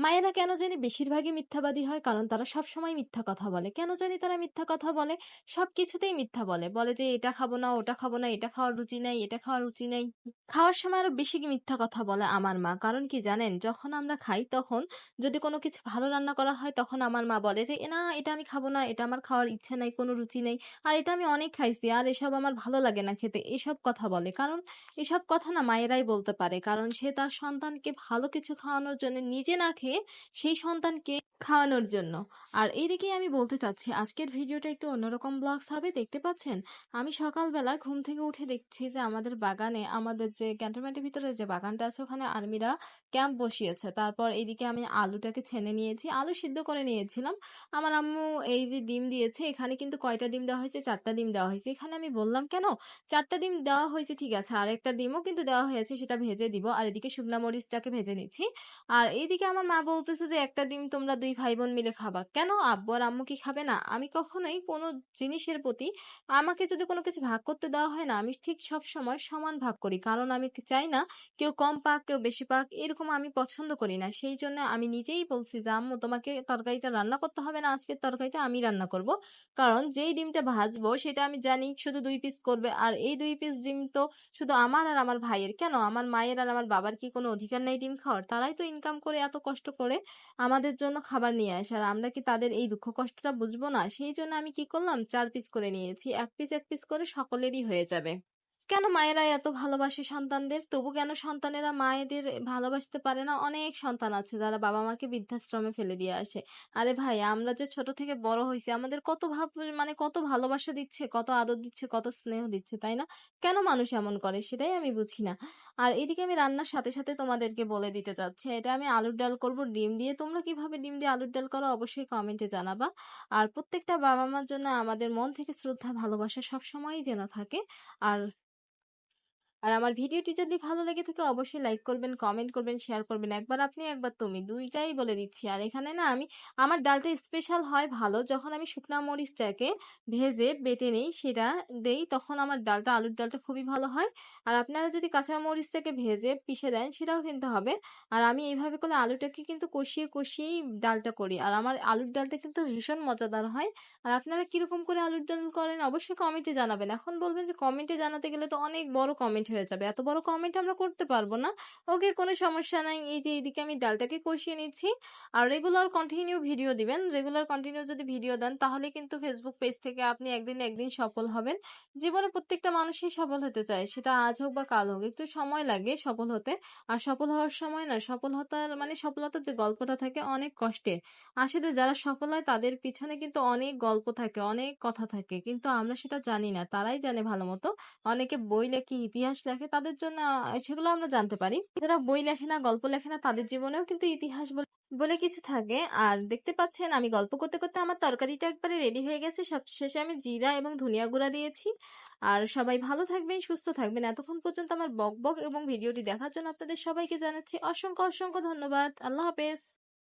মায়েরা কেন জানি বেশিরভাগই মিথ্যাবাদী হয় কারণ তারা সবসময় মিথ্যা কথা বলে। কেন জানি তারা মিথ্যা কথা বলে? সব কিছুতেই মিথ্যা বলে। বলে যে এটা খাব না, ওটা খাব না, এটা খাওয়ার রুচি নাই, এটা খাওয়ার রুচি নাই। খাওয়ার সময় আরও বেশি মিথ্যা কথা বলে আমার মা। কারণ কি জানেন? যখন আমরা খাই তখন যদি কোনো কিছু ভালো রান্না করা হয় তখন আমার মা বলে যে, "এ না এটা আমি খাব না, এটা আমার খাওয়ার ইচ্ছে নাই, কোনো রুচি নেই। আর এটা আমি অনেক খাইছি। আর এসব আমার ভালো লাগে না খেতে।" এসব কথা বলে। কারণ এসব কথা না মায়েরাই বলতে পারে। কারণ সে তার সন্তানকে ভালো কিছু খাওয়ানোর জন্য নিজে না খেয়ে সেই সন্তানকে খাওয়ানোর জন্য। আর এইদিকেই আমি বলতে চাচ্ছি, আজকের ভিডিওটা একটু অন্যরকম ব্লগস হবে, দেখতে পাচ্ছেন। আমি সকালবেলা ঘুম থেকে উঠে দেখছি যে আমাদের বাগানে, আমাদের যে ক্যান্টনমেন্টের ভিতরে যে বাগানটা আছে, ওখানে আর্মিরা ক্যাম্প বসিয়েছে। তারপর এইদিকে আমি আলুটাকে ছেনে নিয়েছি। আলু সিদ্ধ করে নিয়েছিলাম। আমার আম্মু এই যে ডিম দিয়েছে, এখানে কিন্তু কয়টা ডিম দেওয়া হয়েছে? ৪ টা ডিম দেওয়া হয়েছে। এখানে আমি বললাম, কেন? ৪ টা ডিম দেওয়া হয়েছে, ঠিক আছে। আরেকটা ডিমও কিন্তু দেওয়া হয়েছে, সেটা ভেজে দিব। আর এদিকে শুকনা মরিচটাকে ভেজে নিচ্ছি। আর এইদিকে আমার মা বলতেছে যে, একটা ডিম তোমরা ২ ভাই বোন মিলে খাবা। কেন আব্বু আর আম্মু কি খাবে না? আমি কখনোই কোনো জিনিসের প্রতি আমাকে যদি কোনো কিছু ভাগ করতে দেওয়া হয় না আমি ঠিক সবসময় সমান ভাগ করি। কারণ আমি চাই না কেউ কম পাক, কেউ বেশি পাক এরকম আমি পছন্দ করি না। সেই জন্য আমি নিজেই বলছি যে আম্মু তোমাকে তরকারিটা রান্না করতে হবে না আজকের তরকারিটা আমি রান্না করব। কারণ যেই ডিমটা ভাজবো সেটা আমি জানি শুধু দুই পিস করবে। আর এই দুই পিস ডিম তো শুধু আমার আর আমার ভাইয়ের। কেন আমার মায়ের আর আমার বাবার কি কোনো অধিকার নেই ডিম খাওয়ার? তারাই তো ইনকাম করে এত কষ্ট করে আমাদের জন্য খাবার নিয়ে আসে। আর আমরা কি তাদের এই দুঃখ কষ্টটা বুঝব না? সেই জন্য আমি কি করলাম চার পিস করে নিয়েছি। এক পিস এক পিস করে সকলেরই হয়ে যাবে। কেন মায়েরা এত ভালোবাসে সন্তানদের? তবু কেন সন্তানেরা মায়েদের ভালোবাসতে পারে না? অনেক সন্তান আছে যারা বাবা-মাকে বৃদ্ধাশ্রমে ফেলে দিয়ে আসে। আরে ভাই আমরা যে ছোট থেকে বড় হয়েছি আমাদের কত ভাব মানে কত ভালোবাসা দিচ্ছে, কত আদর দিচ্ছে, কত স্নেহ দিচ্ছে, তাই না? কেন মানুষ এমন করে সেটাই আমি বুঝি না। আর এদিকে আমি রান্নার সাথে, সাথে তোমাদেরকে বলে দিতে চাচ্ছি এটা আমি আলুর ডাল করব ডিম দিয়ে। তোমরা কীভাবে ডিম দিয়ে আলুর ডাল করো অবশ্যই কমেন্টে জানাবা। আর প্রত্যেকটা বাবা-মার জন্য আমাদের মন থেকে শ্রদ্ধা ভালোবাসা সবসময়ই যেন থাকে। আর আর আমার ভিডিওটি যদি ভালো লেগে থাকে অবশ্যই লাইক করবেন, কমেন্ট করবেন, শেয়ার করবেন। একবার আপনি একবার তুমি দুইটাই বলে দিচ্ছি। আর এখানে না আমি আমার ডালটা স্পেশাল হয় ভালো যখন আমি শুকনা মরিচটাকে ভেজে বেটে নেই সেটা দেই তখন আমার ডালটা আলুর ডালটা খুবই ভালো হয়। আর আপনারা যদি কাঁচা মরিচটাকে ভেজে পিষে দেন সেটাও কিন্তু হবে। আর আমি এইভাবে করে আলুটাকে কিন্তু কষিয়ে, কষিয়েই ডালটা করি। আর আমার আলুর ডালটা কিন্তু ভীষণ মজাদার হয়। আর আপনারা কীরকম করে আলুর ডাল করেন অবশ্যই কমেন্টে জানাবেন। এখন বলবেন যে কমেন্টে জানাতে গেলে তো অনেক বড় কমেন্ট হয়ে যাবে। এত বড় কমেন্ট আমরা করতে পারব না। ওকে কোনো সমস্যা নাই। এই যে এইদিকে আমি ডালটাকে কষিয়ে নিচ্ছি। আর রেগুলার কন্টিনিউ ভিডিও দিবেন। রেগুলার কন্টিনিউ যদি ভিডিও দেন তাহলে কিন্তু ফেসবুক পেজ থেকে আপনি একদিন একদিন সফল হবেন। জীবনে প্রত্যেকটা মানুষই সফল হতে চায়। সেটা আজ হোক বা কাল হোক। একটু সময় লাগে সফল হতে। আর সফল হওয়ার সময় না সফল হতার মানে সফলতার যে গল্পটা থাকে অনেক কষ্টের। আসলে যারা সফল হয় তাদের পিছনে কিন্তু অনেক গল্প থাকে, অনেক কথা থাকে। কিন্তু আমরা সেটা জানি না। তারাই জানে ভালো মতো অনেকে বই লেখে, ইতিহাস লেখে তাদের জন্য সেগুলো আমরা জানতে পারি। যারা বই লেখে না, গল্প লেখে না তাদের জীবনেও কিন্তু ইতিহাস বলে কিছু থাকে। আর দেখতে পাচ্ছেন আমি গল্প করতে, করতে আমার তরকারিটা একবারে রেডি হয়ে গেছে। সবশেষে আমি জিরা এবং ধনিয়া গুঁড়া দিয়েছি। আর সবাই ভালো থাকবেন, সুস্থ থাকবেন। এতক্ষণ পর্যন্ত আমার বক বক এবং ভিডিওটি দেখার জন্য আপনাদের সবাইকে জানাচ্ছি অসংখ্য, অসংখ্য ধন্যবাদ। আল্লাহ হাফেজ।